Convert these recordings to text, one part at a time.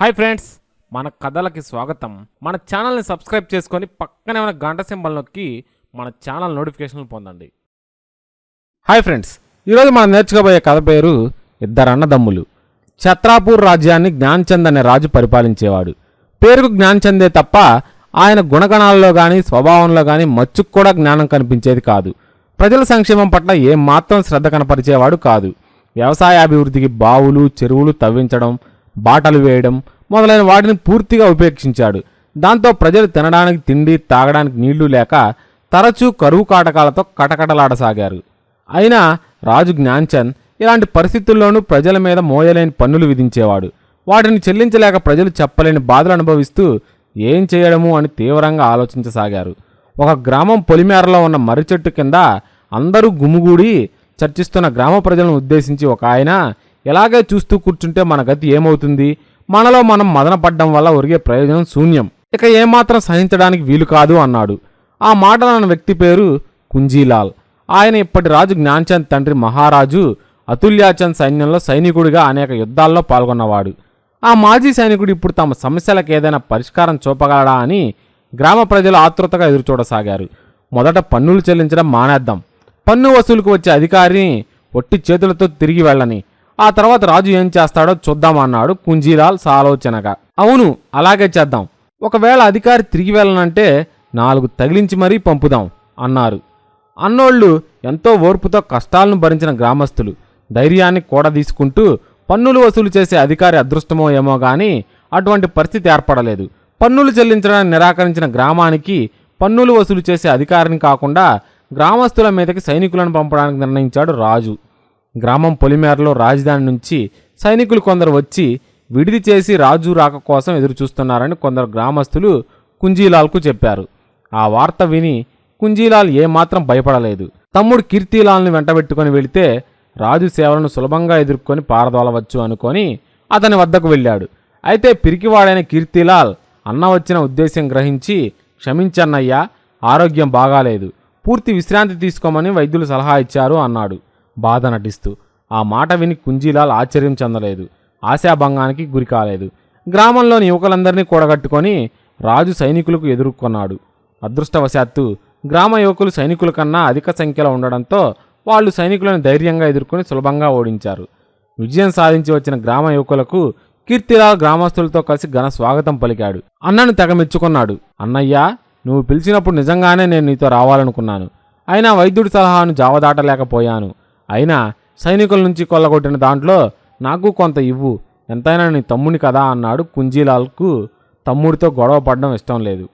Hi friends మన కథలకి స్వాగతం. మన ఛానల్ని సబ్స్క్రైబ్ చేసుకొని పక్కనే ఉన్న గంట సింబల్ నొక్కి మన ఛానల్ నోటిఫికేషన్లు పొందండి. హాయ్ ఫ్రెండ్స్ ఈరోజు మనం నేర్చుకోబోయే కథ పేరు ఇద్దరు అన్నదమ్ములు. ఛత్రాపూర్ రాజ్యాన్ని జ్ఞాన్చంద్ అనే రాజు పరిపాలించేవాడు. పేరుకు జ్ఞాన్చందే తప్ప ఆయన గుణగణాల్లో కానీ స్వభావంలో కానీ మచ్చుకు కూడా జ్ఞానం కనిపించేది కాదు. ప్రజల సంక్షేమం పట్ల ఏమాత్రం శ్రద్ధ కనపరిచేవాడు కాదు. వ్యవసాయాభివృద్ధికి బావులు చెరువులు తవ్వించడం బాటలు వేయడం మొదలైన వాటిని పూర్తిగా ఉపేక్షించాడు. దాంతో ప్రజలు తినడానికి తిండి తాగడానికి నీళ్ళు లేక తరచూ కరువు కాటకాలతో కటకటలాడసాగారు. అయినా రాజు జ్ఞాన్చంద్ ఇలాంటి పరిస్థితుల్లోనూ ప్రజల మీద మోయలేని పన్నులు విధించేవాడు. వాటిని చెల్లించలేక ప్రజలు చెప్పలేని బాధలు అనుభవిస్తూ ఏం చేయడము అని తీవ్రంగా ఆలోచించసాగారు. ఒక గ్రామం పొలిమేరలో ఉన్న మర్రి చెట్టు కింద అందరూ గుమిగూడి చర్చిస్తున్న గ్రామ ప్రజలను ఉద్దేశించి ఒక ఆయన ఎలాగే చూస్తూ కూర్చుంటే మన గతి ఏమవుతుంది? మనలో మనం మదనపడ్డం వల్ల ఒరిగే ప్రయోజనం శూన్యం. ఇక ఏమాత్రం సహించడానికి వీలు కాదు అన్నాడు. ఆ మాటలన్న వ్యక్తి పేరు కుంజీలాల్. ఆయన ఇప్పటి రాజు జ్ఞాన్చంద్ తండ్రి మహారాజు అతుల్యాచంద్ సైన్యంలో సైనికుడిగా అనేక యుద్ధాల్లో పాల్గొన్నవాడు. ఆ మాజీ సైనికుడు ఇప్పుడు తమ సమస్యలకు ఏదైనా పరిష్కారం చూపగలడా అని గ్రామ ప్రజలు ఆతృతగా ఎదురుచూడసాగారు. మొదట పన్నులు చెల్లించడం మానేద్దాం. పన్ను వసూలుకు వచ్చే అధికారిని ఒట్టి చేతులతో తిరిగి వెళ్ళని ఆ తర్వాత రాజు ఏం చేస్తాడో చూద్దామన్నాడు కుంజీలాల్ సాలోచనగా. అవును అలాగే చేద్దాం. ఒకవేళ అధికారి తిరిగి వెళ్ళనంటే నాలుగు తగిలించి మరీ పంపుదాం అన్నారు. అన్నోళ్ళు ఎంతో ఓర్పుతో కష్టాలను భరించిన గ్రామస్తులు. ధైర్యాన్ని కూడా తీసుకుంటూ పన్నులు వసూలు చేసే అధికారి అదృష్టమో ఏమో గాని అటువంటి పరిస్థితి ఏర్పడలేదు. పన్నులు చెల్లించడానికి నిరాకరించిన గ్రామానికి పన్నులు వసూలు చేసే అధికారిని కాకుండా గ్రామస్తుల మీదకి సైనికులను పంపడానికి నిర్ణయించాడు రాజు. గ్రామం పొలిమేరలో రాజధాని నుంచి సైనికులు కొందరు వచ్చి విడిది చేసి రాజు రాక కోసం ఎదురుచూస్తున్నారని కొందరు గ్రామస్తులు కుంజీలాల్కు చెప్పారు. ఆ వార్త విని కుంజీలాల్ ఏమాత్రం భయపడలేదు. తమ్ముడు కీర్తిలాల్ని వెంటబెట్టుకుని వెళితే రాజు సేవలను సులభంగా ఎదుర్కొని పారదోలవచ్చు అనుకొని అతని వద్దకు వెళ్ళాడు. అయితే పిరికివాడైన కీర్తిలాల్ అన్న వచ్చిన ఉద్దేశం గ్రహించి క్షమించన్నయ్యా ఆరోగ్యం బాగాలేదు. పూర్తి విశ్రాంతి తీసుకోమని వైద్యులు సలహా ఇచ్చారు అన్నాడు. బాధ నటిస్తూ. ఆ మాట విని కుంజీలాల్ ఆశ్చర్యం చెందలేదు. ఆశాభంగానికి గురి కాలేదు. గ్రామంలోని యువకులందరినీ కూడగట్టుకొని రాజు సైనికులకు ఎదుర్కొన్నాడు. అదృష్టవశాత్తు గ్రామ యువకులు సైనికుల కన్నా అధిక సంఖ్యలో ఉండడంతో వాళ్ళు సైనికులను ధైర్యంగా ఎదుర్కొని సులభంగా ఓడించారు. విజయం సాధించి వచ్చిన గ్రామ యువకులకు కీర్తిలాల్ గ్రామస్తులతో కలిసి ఘన స్వాగతం పలికాడు. అన్నను తెగ మెచ్చుకున్నాడు అన్నయ్యా నువ్వు పిలిచినప్పుడు నిజంగానే నేను నీతో రావాలనుకున్నాను. అయినా వైద్యుడి సలహాను జావదాటలేకపోయాను. అయినా సైనికుల నుంచి కొల్లగొట్టిన దాంట్లో నాకు కొంత ఇవ్వు ఎంతైనా నీ తమ్ముని కదా అన్నాడు కుంజీలాల్కు తమ్ముడితో గొడవ పడడం ఇష్టం లేదు.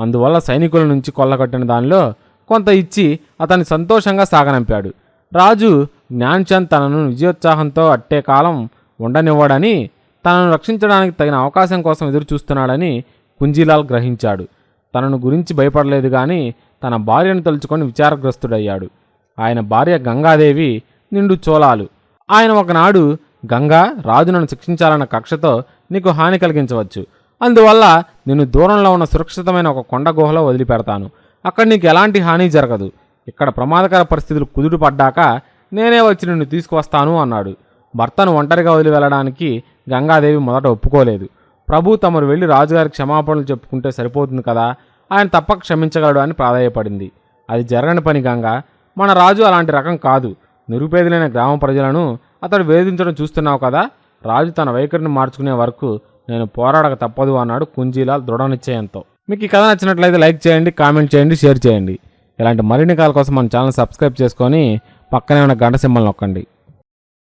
అందువల్ల సైనికుల నుంచి కొల్లగొట్టిన దానిలో కొంత ఇచ్చి అతన్ని సంతోషంగా సాగనంపాడు. రాజు జ్ఞాన్చంద్ తనను విజయోత్సాహంతో అట్టే కాలం ఉండనివ్వడని తనను రక్షించడానికి తగిన అవకాశం కోసం ఎదురు చూస్తున్నాడని కుంజీలాల్ గ్రహించాడు. తనను గురించి భయపడలేదు కానీ తన భార్యను తలుచుకొని విచారగ్రస్తుడయ్యాడు. ఆయన భార్య గంగాదేవి నిండు చోళాలు. ఆయన ఒకనాడు గంగా రాజు నన్ను శిక్షించాలన్న కక్షతో నీకు హాని కలిగించవచ్చు. అందువల్ల నిన్ను దూరంలో ఉన్న సురక్షితమైన ఒక కొండ గుహలో వదిలిపెడతాను. అక్కడ నీకు ఎలాంటి హాని జరగదు. ఇక్కడ ప్రమాదకర పరిస్థితులు కుదుడు పడ్డాక నేనే వచ్చి నిన్ను తీసుకువస్తాను అన్నాడు. భర్తను ఒంటరిగా వదిలి వెళ్ళడానికి గంగాదేవి మొదట ఒప్పుకోలేదు. ప్రభు తమరు వెళ్ళి రాజుగారి క్షమాపణలు చెప్పుకుంటే సరిపోతుంది కదా. ఆయన తప్పక క్షమించగలడు అని ప్రాధాయపడింది. అది జరగని పని గంగా. మన రాజు అలాంటి రకం కాదు. నిరుపేదలైన గ్రామ ప్రజలను అతడు వేధించడం చూస్తున్నావు కదా? రాజు తన వైఖరిని మార్చుకునే వరకు నేను పోరాడక తప్పదు అన్నాడు కుంజీలాల్ దృఢ నిశ్చయంతో. మీకు ఈ కథ నచ్చినట్లయితే లైక్ చేయండి కామెంట్ చేయండి షేర్ చేయండి. ఇలాంటి మరిన్ని కాల కోసం మన ఛానల్ సబ్స్క్రైబ్ చేసుకొని పక్కనే ఉన్న గంట సింబల్ నొక్కండి.